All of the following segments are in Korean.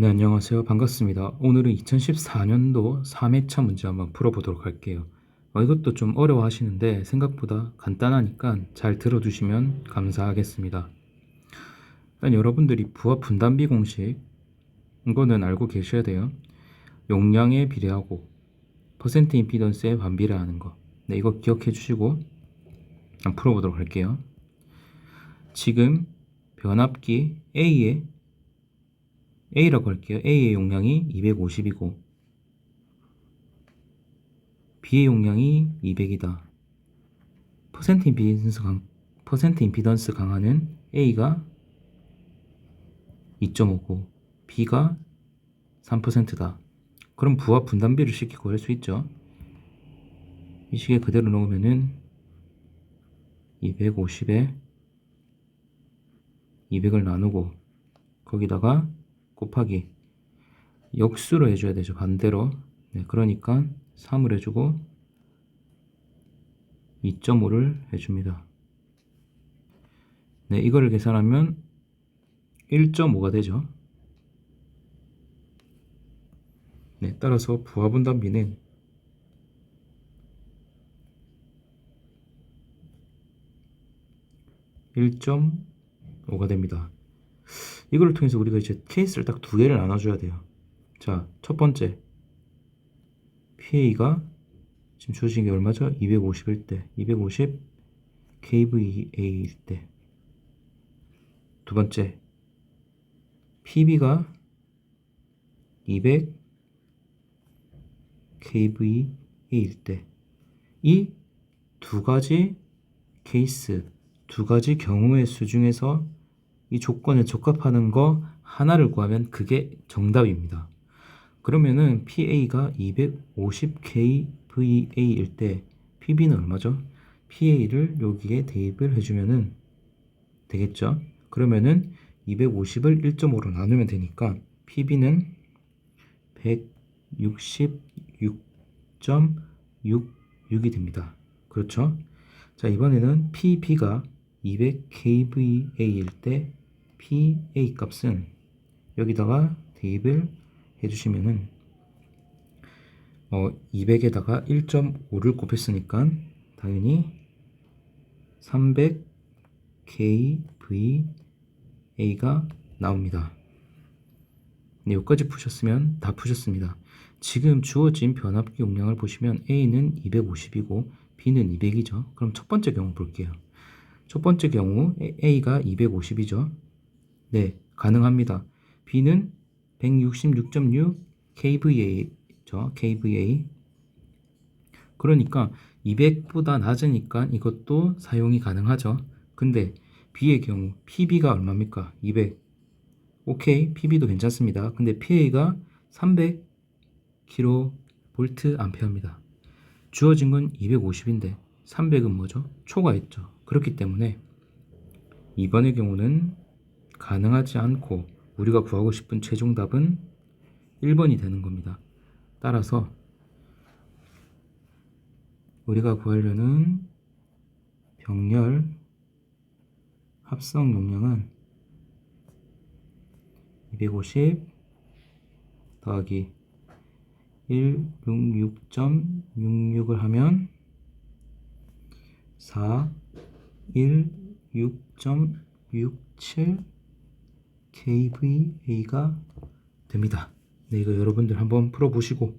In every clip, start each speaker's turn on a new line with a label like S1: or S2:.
S1: 네, 안녕하세요. 반갑습니다. 오늘은 2014년도 3회차 문제 한번 풀어보도록 할게요. 어, 이것도 좀 어려워 하시는데 생각보다 간단하니까 잘 들어주시면 감사하겠습니다. 일단 여러분들이 부하 분담비 공식 이거는 알고 계셔야 돼요. 용량에 비례하고 퍼센트 임피던스에 반비례하는 거. 네, 이거 기억해 주시고 풀어보도록 할게요. 지금 변압기 A의 A라고 할게요. A의 용량이 250이고 B의 용량이 200이다. 퍼센트 임피던스 강 퍼센트 임피던스 강화는 A가 2.5고 B가 3%다. 그럼 부하 분담비를 쉽게 구할 수 있죠. 이 식에 그대로 넣으면은 250에 200을 나누고 거기다가 곱하기 역수로 해줘야 되죠 반대로. 네, 그러니까 3을 해주고 2.5를 해줍니다. 네 이거를 계산하면 1.5가 되죠. 네 따라서 부하분담비는 1.5가 됩니다. 이걸 통해서 우리가 이제 케이스를 딱 두 개를 나눠줘야 돼요. 자, 첫 번째. PA가 지금 주어진 게 얼마죠? 250일 때. 250 KVA일 때. 두 번째. PB가 200 KVA일 때. 이 두 가지 케이스, 두 가지 경우의 수 중에서 이 조건에 적합하는 거 하나를 구하면 그게 정답입니다. 그러면은 PA가 250kVA일 때 PB는 얼마죠? PA를 여기에 대입을 해주면은 되겠죠? 그러면은 250을 1.5로 나누면 되니까 PB는 166.66이 됩니다. 그렇죠? 자, 이번에는 PB가 200kVA일 때 PA 값은 여기다가 대입을 해주시면은 어, 200에다가 1.5를 곱했으니까 당연히 300kVA가 나옵니다. 네, 여기까지 푸셨으면 다 푸셨습니다. 지금 주어진 변압기 용량을 보시면 A는 250이고 B는 200이죠. 그럼 첫 번째 경우 볼게요. 첫 번째 경우 A가 250이죠. 네, 가능합니다. B는 166.6 kVA죠. kVA. 그러니까 200보다 낮으니까 이것도 사용이 가능하죠. 근데 B의 경우 PB가 얼마입니까? 200. 오케이, PB도 괜찮습니다. 근데 PA가 300 kV 암페어입니다. 주어진 건 250인데 300은 뭐죠? 초과했죠. 그렇기 때문에 이번의 경우는 가능하지 않고 우리가 구하고 싶은 최종 답은 1번이 되는 겁니다. 따라서 우리가 구하려는 병렬 합성 용량은 250 더하기 166.66을 하면 4 16.67 kVA가 됩니다. 네, 이거 여러분들 한번 풀어보시고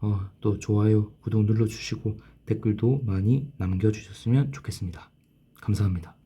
S1: 어, 또 좋아요, 구독 눌러주시고 댓글도 많이 남겨주셨으면 좋겠습니다. 감사합니다.